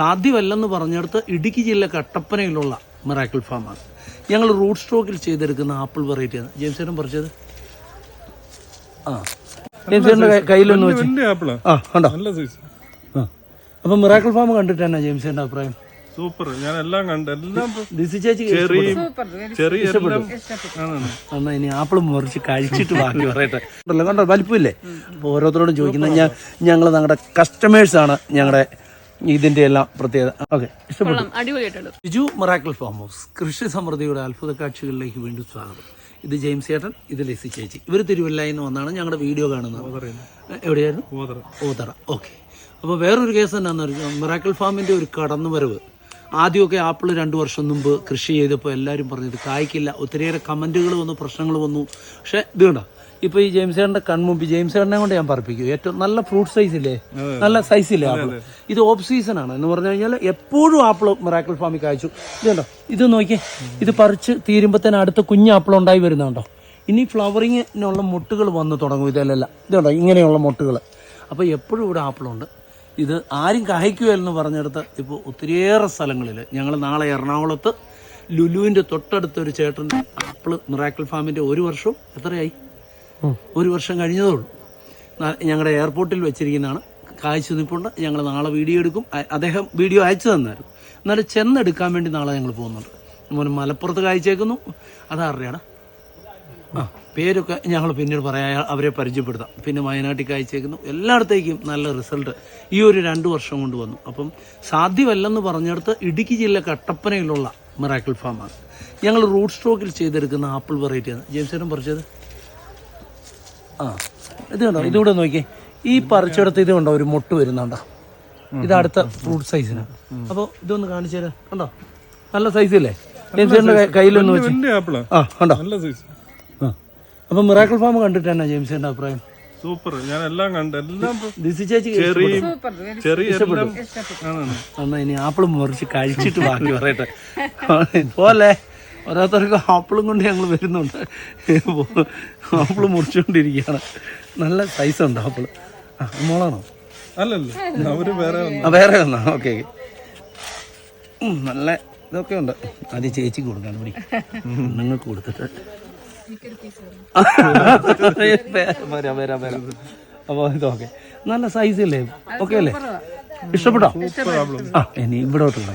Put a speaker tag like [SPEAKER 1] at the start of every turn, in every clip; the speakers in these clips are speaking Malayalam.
[SPEAKER 1] സാധ്യമല്ലെന്ന് പറഞ്ഞെടുത്ത് ഇടുക്കി ജില്ല കട്ടപ്പനയിലുള്ള മിറാക്കിൾ ഫാമാണ് ഞങ്ങൾ റൂട്ട് സ്റ്റോക്കിൽ ചെയ്തെടുക്കുന്ന ആപ്പിൾ വെറൈറ്റിയാണ് ആണ്. പറിച്ചത്? ആ. പറിച്ചത് കയ്യിലൊന്ന് വെച്ച്.
[SPEAKER 2] വലിയ ആപ്പിളാ.
[SPEAKER 1] ആ കണ്ടോ? ആ. അപ്പം മിറാക്കിൾ ഫാം കണ്ടിട്ട് തന്നെ ജെയിംസേട്ടന്റെ അഭിപ്രായം?
[SPEAKER 2] സൂപ്പർ ഞാൻ എല്ലാം കണ്ട് എല്ലാം ചെറിയ
[SPEAKER 1] എന്നാ ഇനി ആപ്പിളും മുറിച്ച് കഴിച്ചിട്ട് ബാക്കി പറയട്ടെ. കണ്ടോ? വലിപ്പമില്ലേ? അപ്പോൾ ഓരോരുത്തരോടും ചോദിക്കുന്നത് ഞാൻ ഞങ്ങൾ ഞങ്ങളുടെ കസ്റ്റമേഴ്സാണ് ഞങ്ങളുടെ ഇതിന്റെ എല്ലാം പ്രത്യേകത. ഓക്കെ ഇഷ്ടപ്പെട്ടു. ബിജു മറാക്കിൾ ഫാം ഹൗസ് കൃഷി സമൃദ്ധിയുടെ അത്ഭുത കാഴ്ചകളിലേക്ക് വീണ്ടും സ്വാഗതം. ഇത് ജെയിംസ് ചേട്ടൻ ഇത് ലെസി ചേച്ചി. ഇവർ തിരുവല്ലയിൽ എന്ന് വന്നാണ് ഞങ്ങളുടെ വീഡിയോ കാണുന്നത്. എവിടെയായിരുന്നു?
[SPEAKER 2] ഓതറ.
[SPEAKER 1] ഓക്കെ അപ്പോൾ വേറൊരു കേസ് എന്നാന്ന് പറഞ്ഞാൽ മിറാക്കിൾ ഫാമിന്റെ ഒരു കടന്നുവരവ്. ആദ്യമൊക്കെ ആപ്പിൾ രണ്ട് വർഷം മുമ്പ് കൃഷി ചെയ്തപ്പോൾ എല്ലാവരും പറഞ്ഞത് കായ്ക്കില്ല ഒത്തിരിയേറെ കമന്റുകൾ വന്നു പ്രശ്നങ്ങൾ വന്നു. പക്ഷേ ഇത് കണ്ടോ? ഇപ്പോൾ ഈ ജെയിംസ് ചേട്ടന്റെ കൺമുമ്പ് ജെയിംസ് ചേട്ടനെ കൊണ്ട് ഞാൻ പറപ്പിക്കും. ഏറ്റവും നല്ല ഫ്രൂട്ട് സൈസ് ഇല്ലേ? നല്ല സൈസ് ഇല്ലേ ആപ്പിൾ ഇത് ഓഫ് സീസൺ ആണ്. എന്ന് പറഞ്ഞു കഴിഞ്ഞാൽ എപ്പോഴും ആപ്പിൾ മിറാക്കിൾ ഫാമിൽ കായ്ച്ചു. ഇത് കണ്ടോ? ഇത് നോക്കിയേ. ഇത് പറിച്ച് തീരുമ്പത്തേന് തന്നെ അടുത്ത കുഞ്ഞു ആപ്പിൾ ഉണ്ടായി വരുന്നുണ്ടോ ഇനി ഫ്ലവറിങ്ങിനുള്ള മുട്ടുകൾ വന്ന് തുടങ്ങും ഇതല്ല ഇതുണ്ടോ ഇങ്ങനെയുള്ള മുട്ടുകൾ. അപ്പോൾ എപ്പോഴും ഇവിടെ ആപ്പിളുണ്ട്. ഇത് ആരും കായ്ക്കുകയെന്ന് പറഞ്ഞെടുത്ത് ഇപ്പോൾ ഒത്തിരിയേറെ സ്ഥലങ്ങളിൽ ഞങ്ങൾ നാളെ എറണാകുളത്ത് ലുലുവിന്റെ തൊട്ടടുത്തൊരു ചേട്ടൻ ആപ്പിൾ മിറാക്കിൾ ഫാമിന്റെ ഒരു വർഷവും എത്രയായി? ഒരു വർഷം കഴിഞ്ഞതേ ഉള്ളൂ. ഞങ്ങളുടെ എയർപോർട്ടിൽ വെച്ചിരിക്കുന്നതാണ്. കാഴ്ച നിൽപ്പുണ്ട് ഞങ്ങൾ നാളെ വീഡിയോ എടുക്കും. അദ്ദേഹം വീഡിയോ അയച്ചു തന്നായിരുന്നു. എന്നാലും ചെന്നെടുക്കാൻ വേണ്ടി നാളെ ഞങ്ങൾ പോകുന്നുണ്ട്. മോനെ മലപ്പുറത്ത് കാഴ്ചയേക്കുന്നു അതാരുടെയാണ് ആ പേരൊക്കെ ഞങ്ങൾ പിന്നീട് പറയാം. അവരെ പരിചയപ്പെടുത്താം. പിന്നെ വയനാട്ടിൽ കാഴ്ചയേക്കുന്നു എല്ലായിടത്തേക്കും നല്ല റിസൾട്ട് ഈ ഒരു രണ്ട് വർഷം കൊണ്ട് വന്നു. അപ്പം സാധ്യമല്ലെന്ന് പറഞ്ഞെടുത്ത് ഇടുക്കി ജില്ല കട്ടപ്പനയിലുള്ള മിറാക്കിൾ ഫാമാണ്. ഞങ്ങൾ റൂട്ട് സ്ട്രോക്കിൽ ചെയ്തെടുക്കുന്ന ആപ്പിൾ വെറൈറ്റിയാണ്. ജെയിംസേട്ടൻ പറിച്ചത്? ആ. ഇത് കണ്ടോ? ഇതുകൂടെ നോക്കിയേ. ഈ പറിച്ചെടുത്ത് ഇത് കണ്ടോ? ഒരു മുട്ട് വരുന്നുണ്ടോ? ഇത് അടുത്ത ഫ്രൂട്ട് സൈസിന് അപ്പോൾ ഇതൊന്ന് കാണിച്ചു തരാം. കണ്ടോ? നല്ല സൈസ് അല്ലേ ജെയിംസേട്ടന്റെ കയ്യിലൊന്ന് വെച്ച്.
[SPEAKER 2] ആപ്പിളാ
[SPEAKER 1] ആ. കണ്ടോ?
[SPEAKER 2] നല്ല സൈസ്
[SPEAKER 1] ആ. അപ്പം മിറാക്കിൾ ഫാം കണ്ടിട്ട് തന്നെ ജെയിംസിന്റെ അഭിപ്രായം.
[SPEAKER 2] സൂപ്പർ. ഞാൻ എല്ലാം കണ്ട്. എല്ലാം ചെറിയ
[SPEAKER 1] ഇനി ആപ്പിൾ മുറിച്ച് കഴിച്ചിട്ട് ബാക്കി പറയട്ടെ. പോലെ ഓരോരുത്തർക്ക് ആപ്പിളും കൊണ്ട് ഞങ്ങൾ വരുന്നുണ്ട്. ആപ്പിൾ മുറിച്ചുകൊണ്ടിരിക്കുകയാണ് നല്ല സൈസ് ഉണ്ട് ആപ്പിൾ ആ മോളാണോ?
[SPEAKER 2] അല്ലല്ല അവർ വേറെ വന്നു.
[SPEAKER 1] വേറെ ഒന്നാ ഓക്കെ നല്ല ഇതൊക്കെ ഉണ്ട്. അത് ചേച്ചിക്ക് കൊടുക്കാൻ പിടി നിങ്ങൾക്ക് കൊടുത്തിട്ട്. വരാം വരാം വരാം. അപ്പോൾ ഇതൊക്കെ നല്ല സൈസ് അല്ലേ? ഓക്കെ അല്ലേ? ഇഷ്ടപ്പെട്ടോ? ആ ഇനി ഇവിടോട്ടുള്ള.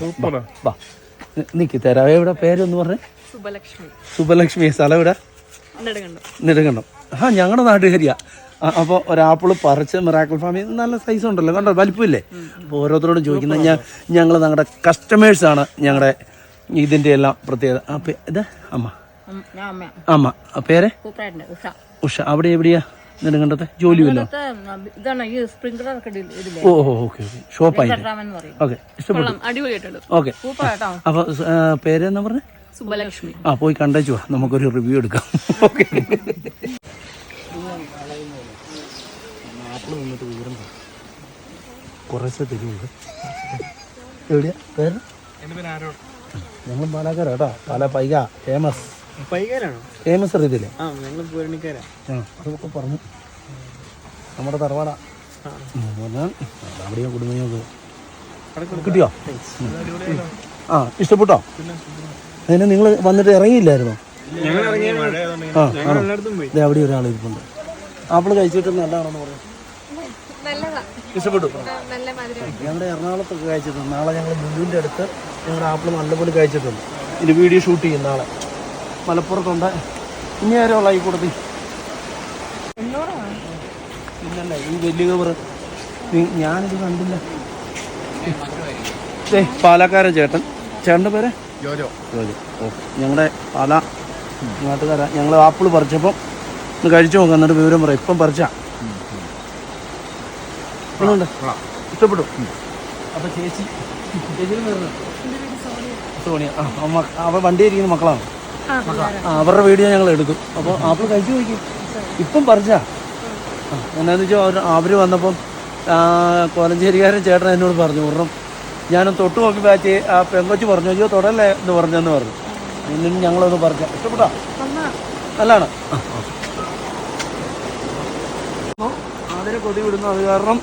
[SPEAKER 1] വാ നിക്ക് ഇവിടെ എവിടെ? പേരൊന്ന് പറഞ്ഞേ.
[SPEAKER 3] സുബലക്ഷ്മി.
[SPEAKER 1] സ്ഥലം ഇവിടെ
[SPEAKER 3] നെടുകണ്ടു
[SPEAKER 1] നെടുങ്കണ്ടം. ആ ഞങ്ങളുടെ നാട്ടുകാരിയാ അപ്പോൾ ഒരാപ്പിൾ പറിച്ച് മിറാക്കിൾ ഫാമിൽ നല്ല സൈസ് ഉണ്ടല്ലോ. കണ്ടോ? വലിപ്പമില്ലേ? അപ്പോൾ ഓരോരുത്തരോടും ചോദിക്കുന്നത് ഞാൻ ഞങ്ങൾ ഞങ്ങളുടെ കസ്റ്റമേഴ്സാണ് ഞങ്ങളുടെ ഇതിന്റെ എല്ലാം പ്രത്യേകത. അപ്പം ഇത് അമ്മ.
[SPEAKER 3] അമ്മ.
[SPEAKER 1] പേരെ?
[SPEAKER 3] ഉഷ.
[SPEAKER 1] അവിടെ എവിടെയാ നെടുങ്കണ്ടത്തെ? ജോലിയല്ലോ ഓ ഓക്കെ ഓക്കെ.
[SPEAKER 3] ഷോപ്പായി
[SPEAKER 1] ഓക്കെ ഇഷ്ടപ്പെട്ടു. ഓക്കെ. അപ്പോൾ പേര് എന്നാ പറഞ്ഞേ?
[SPEAKER 3] സുബലക്ഷ്മി.
[SPEAKER 1] ആ പോയി കണ്ടേച്ചു വാ. നമുക്കൊരു റിവ്യൂ എടുക്കാം. ഓക്കെ കുറച്ച് തിരിവുണ്ട് എവിടെയാ? പേര്? ഞങ്ങൾ പാലക്കാരാ കേട്ടോ. പാല പൈക. ഫേമസ് ഫേമസ് അറിയത്തില്ലേ? അതൊക്കെ പറഞ്ഞു. നമ്മുടെ തറവാട. അവിടെയും കുടുംബങ്ങൾക്ക് കിട്ടിയോ. ആ ഇഷ്ടപ്പെട്ടോ? അതിന് നിങ്ങൾ വന്നിട്ട് ഇറങ്ങിയില്ലായിരുന്നോ? ആ ദേ അവിടെ ഒരാൾ ഇരിപ്പുണ്ട്. ആപ്പിൾ കഴിച്ചിട്ട് നല്ലതാണെന്ന് പറഞ്ഞു. ഇഷ്ടപ്പെട്ടു? ഞങ്ങളുടെ എറണാകുളത്തൊക്കെ കഴിച്ചിട്ടുണ്ട്. നാളെ ഞങ്ങൾ ലുലുവിന്റെ അടുത്ത് ഞങ്ങളുടെ ആപ്പിൾ നല്ലപോലെ കഴിച്ചിട്ടുണ്ട്. ഇനി വീഡിയോ ഷൂട്ട് ചെയ്യും നാളെ. മലപ്പുറത്തുണ്ട്. ഇനി ആരോ ഈ കൂട്ടത്തിൽ പിന്നല്ല ഈ വലിയ കവർ ഞാനിത് കണ്ടില്ല. പാലക്കാരൻ ചേട്ടൻ. ചേട്ടന്റെ പേര്? ജോജോ ജോജോ ഓ ഞങ്ങളുടെ പാല നാട്ടുകാര ഞങ്ങൾ ആപ്പിൾ പറിച്ചപ്പം ഒന്ന് കഴിച്ചു നോക്കാം എന്നിട്ട് വിവരം പറയാം. ഇപ്പം പറിച്ചാ. ഇഷ്ടപ്പെട്ടു. അപ്പൊ ചേച്ചി സോണിയ. ആ വണ്ടി ഇരിക്കുന്ന മക്കളാണ്. അവരുടെ വീഡിയോ ഞങ്ങൾ എടുക്കും. അപ്പോൾ ആപ്പിൾ കഴിച്ചു നോക്കി. ഇപ്പം പറിച്ചാ. ആ എന്നാന്ന് വെച്ചാൽ അവർ അവർ വന്നപ്പം കോലഞ്ചേരിക്കാരൻ ചേട്ടൻ എന്നോട് പറഞ്ഞു ഒരെണ്ണം ഞാനൊന്ന് തൊട്ട് നോക്കി ബാച്ച് ആ പെങ്കൊച്ച് പറഞ്ഞു അയ്യോ തൊടല്ലേ? എന്ന് പറഞ്ഞെന്ന് പറഞ്ഞു. ഇന്നും ഞങ്ങളൊന്ന് പറഞ്ഞു ഇഷ്ടപ്പെട്ടോ? നല്ലതാണ് ആ ആ. അതിന് കൊതി വിടുന്നു അത് കാരണം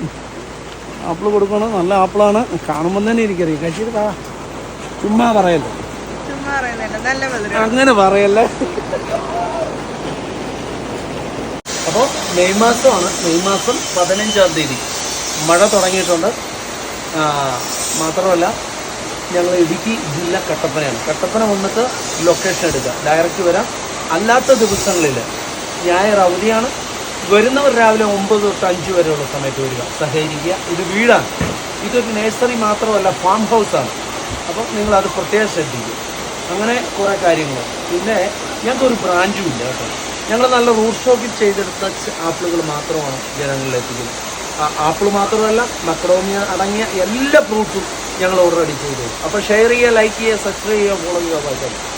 [SPEAKER 1] ആപ്പിൾ കൊടുക്കണം. നല്ല ആപ്പിളാണ്. കാണുമ്പോൾ തന്നെ എനിക്കറിയാം. കഴിച്ചിട്ട് ചുമ്മാ പറയല്ലേ? അങ്ങനെ പറയല്ലേ? അപ്പോൾ മെയ് മാസമാണ്. മെയ് മാസം പതിനഞ്ചാം തീയതി. മഴ തുടങ്ങിയിട്ടുണ്ട്. മാത്രമല്ല ഞങ്ങൾ ഇടുക്കി ജില്ല കട്ടപ്പനയാണ്. കട്ടപ്പന വന്നിട്ട് ലൊക്കേഷൻ എടുക്കുക ഡയറക്റ്റ് വരാം. അല്ലാത്ത ദിവസങ്ങളിൽ ഞായർ അവധിയാണ്. വരുന്നവർ രാവിലെ ഒമ്പത് തൊട്ട് അഞ്ച് വരെയുള്ള സമയത്ത് വരിക. സഹകരിക്കുക. ഇത് വീടാണ്. ഇതൊരു നേഴ്സറി മാത്രമല്ല ഫാം ഹൗസാണ് അപ്പം നിങ്ങളത് പ്രത്യേകം ശ്രദ്ധിക്കുക. അങ്ങനെ കുറേ കാര്യങ്ങൾ. പിന്നെ ഞങ്ങൾക്കൊരു ബ്രാഞ്ചും ഇല്ല കേട്ടോ. ഞങ്ങൾ നല്ല റൂട്ട് സ്റ്റോക്കിൽ ചെയ്തെടുത്ത ആപ്പിളുകൾ മാത്രമാണ് ആ- ആപ്പിൾ മാത്രമല്ല മക്രോമിയ അടങ്ങിയ എല്ലാ ഫ്രൂട്ട്സും ഞങ്ങൾ ഓർഡർ ചെയ്തു. അപ്പോൾ ഷെയർ ചെയ്യുക ലൈക്ക് ചെയ്യുക സബ്സ്ക്രൈബ് ചെയ്യുക ഫോളോ ചെയ്യുക